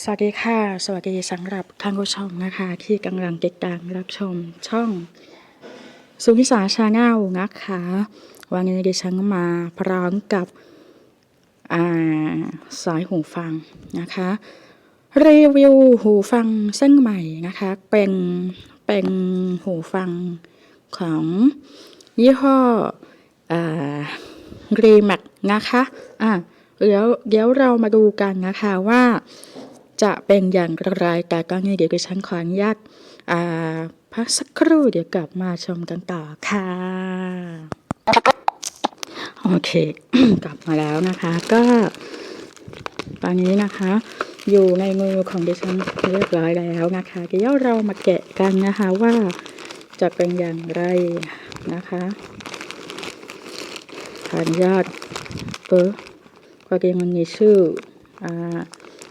สวัสดีค่ะ สวัสดีสำหรับท่านผู้ชมนะคะ ที่กำลังติดตามรับชมช่องสุนิสาชาแนลนะคะ วันนี้ดิฉันมาพร้อมกับาสายหูฟังนะคะ รีวิวหูฟังเส้นใหม่นะคะ เป็นเป็นหูฟังของยี่ห้อรีแมกนะคะอะเดี๋ยวเดี๋ยวเรามาดูกันนะคะว่า จะเป็นอย่างไรแต่ก็นี่เดี๋ยวดิฉันขออนุญาตอ่าพักสักครู่เดี๋ยวกลับมาชมกันต่อค่ะ โอเค กลับมาแล้วนะคะก็ ตอนนี้นะคะ อยู่ในมือของดิฉันเรียบร้อยแล้วนะคะเดี๋ยวเรามาแกะกันนะคะว่าจะเป็นอย่างไรนะคะขออนุญาตเออก็เดียวมันมีชื่ออ่า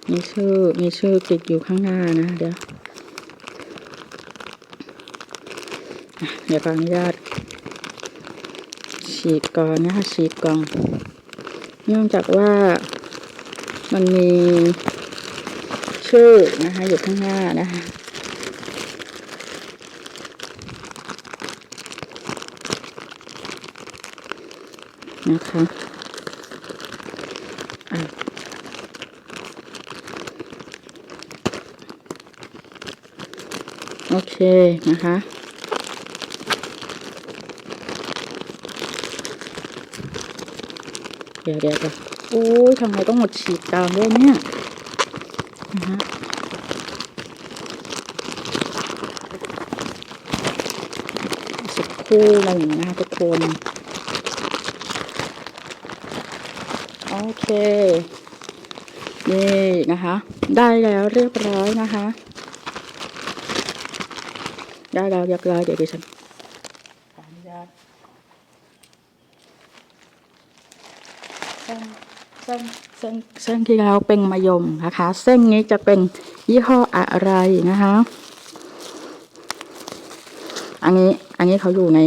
มีชื่อ มีชื่อติดอยู่ข้างหน้านะ เดี๋ยว เดี๋ยวขออนุญาตฉีดก่อนนะคะฉีดกล่อง เนื่องจากว่ามันมีชื่อนะคะอยู่ข้างหน้านะคะนะคะอะ โอ เคนะคะ เดี๋ยวเดี๋ยวเดี๋ยวโอ้ยทำไมต้องหมดฉีดตามด้วยเนี่ยนะฮะสักครู่หนึ่งนะคะทุกคน โอเค นี่นะคะ ได้แล้วเรียบร้อยนะคะ ได้แล้วเรียบร้อยเดี๋ยวดิฉันขออนุญาเส้นเส้นเส้นที่แล้วเป็นมะยมนะคะ เส้นนี้จะเป็นยี่ห้ออะไรนะคะ อันนี้อันนี้เขาอยู่ใน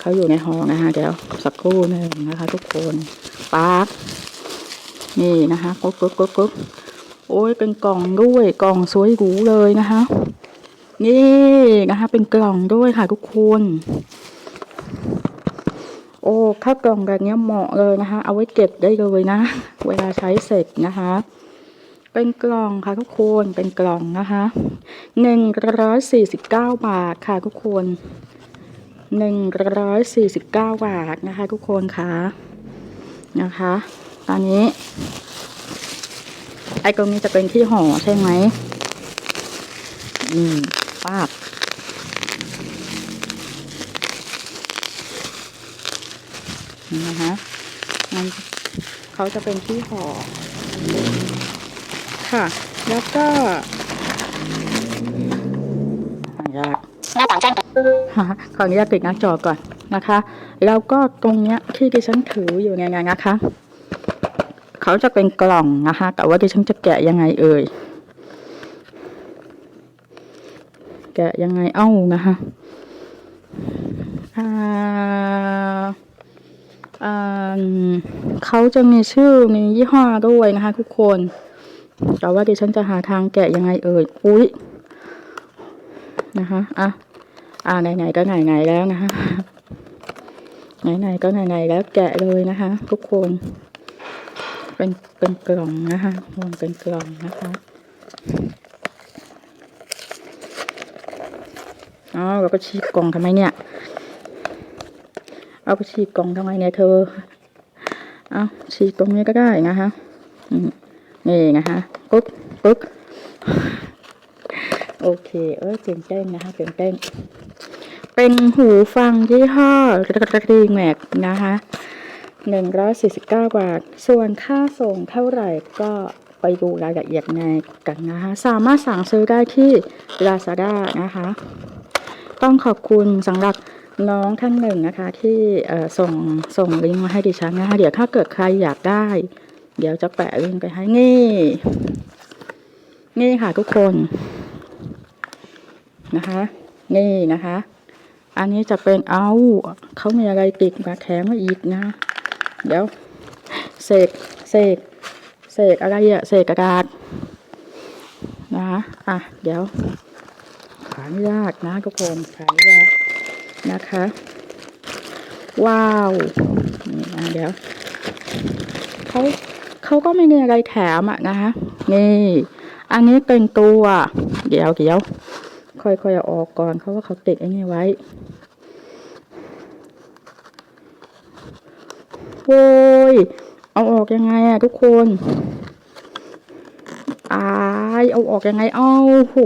เขาอยู่ในห้องนะคะเดี๋ยวสักครู่หนึ่งนะคะ ทุกคนปาร์คนี่นะคะกุ๊กกุ๊กกุ๊กกุ๊กโอ้ยเป็นกล่องด้วยกล่องสวยหรูเลยนะคะ นี่นะคะ เป็นกล่องด้วยค่ะทุกคน โอ้ข้าวกล่องแบบนี้เหมาะเลยนะคะ เอาไว้เก็บได้เลยนะ เวลาใช้เสร็จนะคะ เป็นกล่องค่ะทุกคนเป็นกล่องนะคะหนึ่งร้อยสี่สิบเก้าบาทค่ะทุกคนหนึ่งร้อยสี่สิบเก้าบาทนะคะ ทุกคนค่ะนะคะ ตอนนี้ ไอ้ตรงนี้จะเป็นที่ห่อใช่ไหมอืม ป้าบนี่นะคะมันเขาจะเป็นที่ห่อค่ะ แล้วก็ขออนุญาตหน้าต่างแจ้งเตือนฮะขออนุญาตปิดหน้าจอก่อนนะคะ แล้วก็ตรงเนี้ยที่ดิฉันถืออยู่เนี่ยนะคะ เขาจะเป็นกล่องนะคะ แต่ว่าดิฉันจะแกะยังไงเอ่ย แกะยังไงเอ้านะคะเขาจะมีชื่อมียี่ห้อด้วยนะคะ ทุกคน แต่ว่าดิฉันจะหาทางแกะยังไงเอ่ยอุ้ยนะคะอะอ่าไหนๆก็ไหนๆแล้วนะคะไหนๆก็ไหนๆแล้วแกะเลยนะคะ ทุกคน เป็นเป็นกล่องนะคะวางเป็นกล่องนะคะ อ๋อเราก็ฉีกกล่องทำไมเนี่ย เอาไปฉีกกล่องทำไมเนี่ยเธอ เอาฉีกตรงนี้ก็ได้นะคะนี่นะคะปึ๊กปึ๊กโอเค เออตื่นเต้นนะคะตื่นเต้นเป็นหูฟังยี่ห้อรีแม็กนะคะหนึ่งร้อยสี่สิบเก้าบาท ส่วนค่าส่งเท่าไหร่ก็ไปดูรายละเอียดในกันนะคะ สามารถสั่งซื้อได้ที่ Lazada นะคะ ต้องขอบคุณสำหรับน้องท่านหนึ่งนะคะ ที่ส่งส่งลิงก์มาให้ดิฉันนะคะเดี๋ยวถ้าเกิดใครอยากได้ เดี๋ยวจะแปะลิงก์ไปให้นี่ นี่ค่ะทุกคนนะคะ นี่นะคะ อันนี้จะเป็นเอาเขามีอะไรติดมาแถมมาอีกนะ เดี๋ยวเสกเสกเศษอะไรอะเศษกระดาษนะอะเดี๋ยว ไม่ยากนะทุกคนขายไม่ยากนะคะ ว้าวนี่นะเดี๋ยวเขาเขาก็ไม่มีอะไรแถมอะนะคะนี่อันนี้เป็นตัว เดี๋ยวเดี๋ยวค่อยๆออกก่อนเขาว่าเขาติดไอ้นี่ไว้โว้ยเอาออกยังไงอะทุกคนอายเอาออกยังไงเอาโห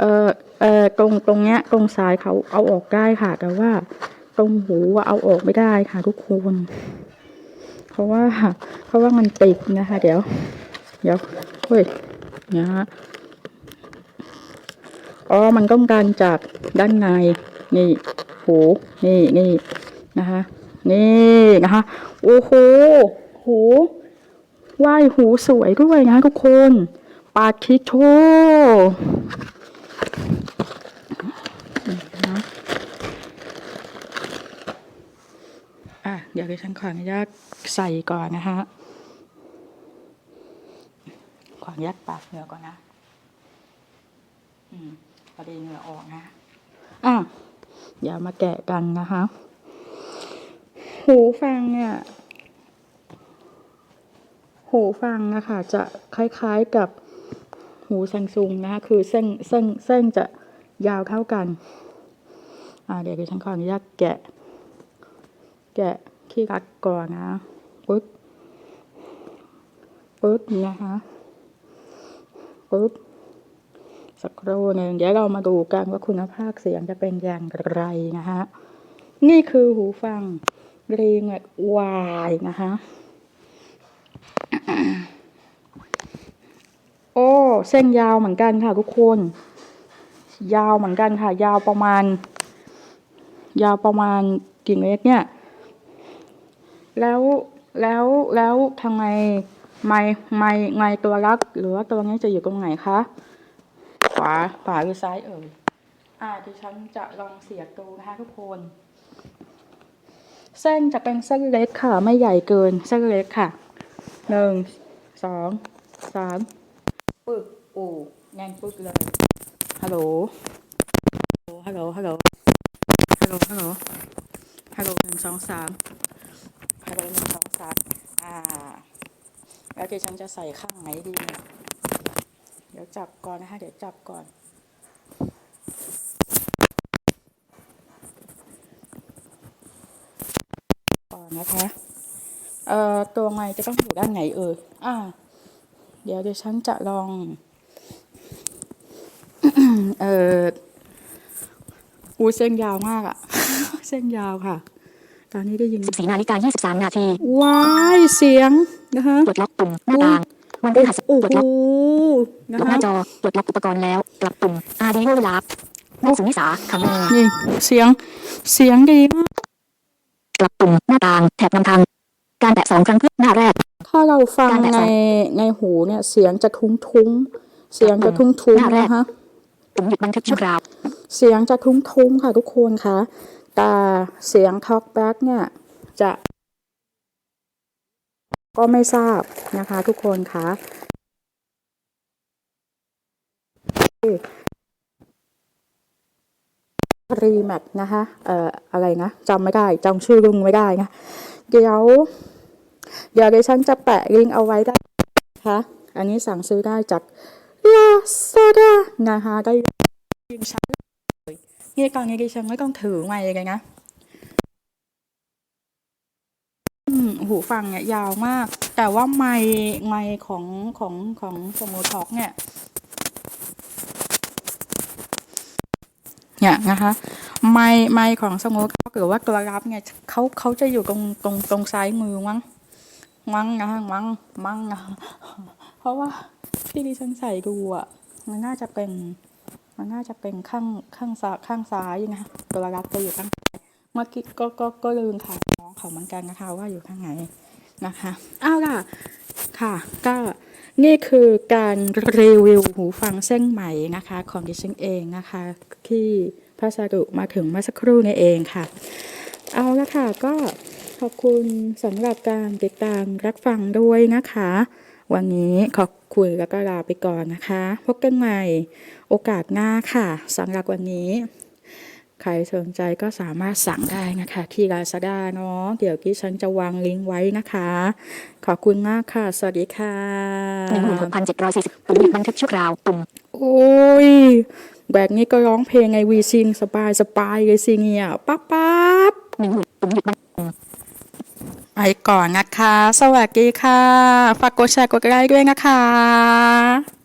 เออเออตรงตรงเนี้ย ตรงซ้ายเขาเอาออกได้ค่ะ แต่ว่า ตรงหูอะเอาออกไม่ได้ค่ะ ทุกคนเพราะว่าเพราะว่ามันติดนะคะ เดี๋ยว เดี๋ยวเฮ้ยนะฮะอ๋อ มันต้องดันจากด้านใน นี่ หู นี่นี่นะคะ นี่นะคะ โอ้โห หูว่ายหูสวยด้วยนะทุกคน ปาคิโทนะ อะ เดี๋ยวดิฉันขออนุญาตใส่ก่อนนะคะขออนุญาตปาดเหงื่อก่อนนะ อืมพอดีเหงื่อออกนะ อะ เดี๋ยวมาแกะกันนะคะ หูฟังเนี่ยหูฟังนะคะจะคล้ายๆกับ หูซัมซุงนะคะคือเส้นเส้นเส้นจะยาวเท่ากันอ่าเดี๋ยวดิฉันขออนุญาตแกะ แกะขี้รัดก่อนนะปึ๊บปึ๊บนะคะปึ๊บสักครู่หนึ่งเดี๋ยวเรามาดูกันว่าคุณภาพเสียงจะเป็นอย่างไรนะคะนี่คือหูฟังเรียงวายนะคะ โอ้เส้นยาวเหมือนกันค่ะทุกคน ยาวเหมือนกันค่ะ ยาวประมาณ ยาวประมาณกี่เมตรเนี่ย แล้วแล้วแล้วทำไมไม่ไม่ไม่ตัวรักหรือว่าตัวนี้จะอยู่ตรงไหนคะขวาขวาหรือซ้ายเอ่ยอ่าดิฉันจะลองเสียบดูนะคะทุกคน เส้นจะเป็นเส้นเล็กค่ะ ไม่ใหญ่เกินเส้นเล็กค่ะหนึ่งสองสาม กโอ้แน่นปึกเลย ฮัลโหล ฮัลโหล ฮัลโหล ฮัลโหล ฮัลโหล ฮัลโหลหนึ่งสองสามฮัลโหลหนึ่งสองสามอ่า แล้วเดี๋ยวฉันจะใส่ข้างไหนดีเนี่ยเดี๋ยวจับก่อนนะคะ เดี๋ยวจับก่อนก่อนนะคะ เอ่อ ตัวไม้จะต้องอยู่ด้านไหนเอ่ยอ่า เดี๋ยวเดี๋ยวฉันจะลอง เอ่ออูเส้นยาวมากอะเส้นยาวค่ะ ตอนนี้ได้ยิน14นาฬิกา23นาทีว้ายเสียงนะคะปลดล็อกปุ่มหน้าต่างวันพฤหัสโอ้ปลดโหล็อกนะล็อกหคะน้าจอปลดล็อกอุปกรณ์แล้วปรับปุ่ม RDO Lab นางสุนิสาคำมือนี่เสียงเสียงดีมากปรับปุ่มหน้าต่างแถบนำทางการแตะสองครั้งเพื่อหน้าแรก ถ้าเราฟังการแตะในสาย ในหูเนี่ยเสียงจะทุ้งทุ้งๆเสียงจะทุ้งทุ้งหน้าแรก นะคะปุ่มหยุดบันทึกชั่วคราว เสียงจะทุ้งทุ้งๆค่ะทุกคนคะแต่เสียง talk back เนี่ยจะ ก็ไม่ทราบนะคะ ทุกคนคะรีแมทนะคะเอ่ออะไรนะจำไม่ได้จำชื่อลุงไม่ได้นะ เดี๋ยว เดี๋ยวดิฉันจะแปะลิงก์เอาไว้ได้นะคะอันนี้สั่งซื้อได้จาก Lazada นะคะได้ยิงชัดเลยนี่ตอนนี้ดิฉันไม่ต้องถือไมค์เลยนะอืมหูฟังเนี่ยยาวมาก แต่ว่าไมค์ไมค์ของของของสมูท็อกเนี่ยเนี่ยนะคะไมค์ไมค์ของสมูท็อกหรือว่าตัวรับเนี่ยเขาเขาจะอยู่ตรงตรงตรงซ้ายมือมั้ง มั้งนะมั้งมั้งนะเพราะว่าที่ดิฉันใส่ดูอะ มันน่าจะเป็น มันน่าจะเป็นข้างข้างซ้ายข้างซ้ายนะตัวรับจะอยู่ข้างเมื่อกี้ก็ก็ก็ลืมถามน้องเขาเหมือนกันนะคะ ว่าอยู่ข้างไหนนะคะอ้าวล่ะค่ะ ก็นี่คือการรีวิวหูฟังเส้นใหม่นะคะ ของดิฉันเองนะคะ ที่พัสดุมาถึงเมื่อสักครู่นี้เองค่ะ เอาละค่ะก็ ขอบคุณสำหรับการติดตามรับฟังด้วยนะคะ วันนี้ขอบคุณแล้วก็ลาไปก่อนนะคะ พบกันใหม่โอกาสหน้าค่ะสำหรับวันนี้ ใครสนใจก็สามารถสั่งได้นะคะ ที่ Lazada เนาะเดี๋ยวที่ฉันจะวางลิงก์ไว้นะคะ ขอบคุณมากค่ะ สวัสดีค่ะหนึ่งหมื่นหกพันเจ็ดร้อยสี่สิบปุ่มหยุดบันทึกชั่วคราวปุ่มโอ้ยแบบนี้ก็ร้องเพลงไงวีซิงสบายสบายเลยสิเนี่ยปั๊บปั๊บหนึ่งหมื่นปุ่มหยุดบันปุ่ม ไปก่อนนะคะ สวัสดีค่ะ ฝากกดแชร์กดไลค์ด้วยนะคะ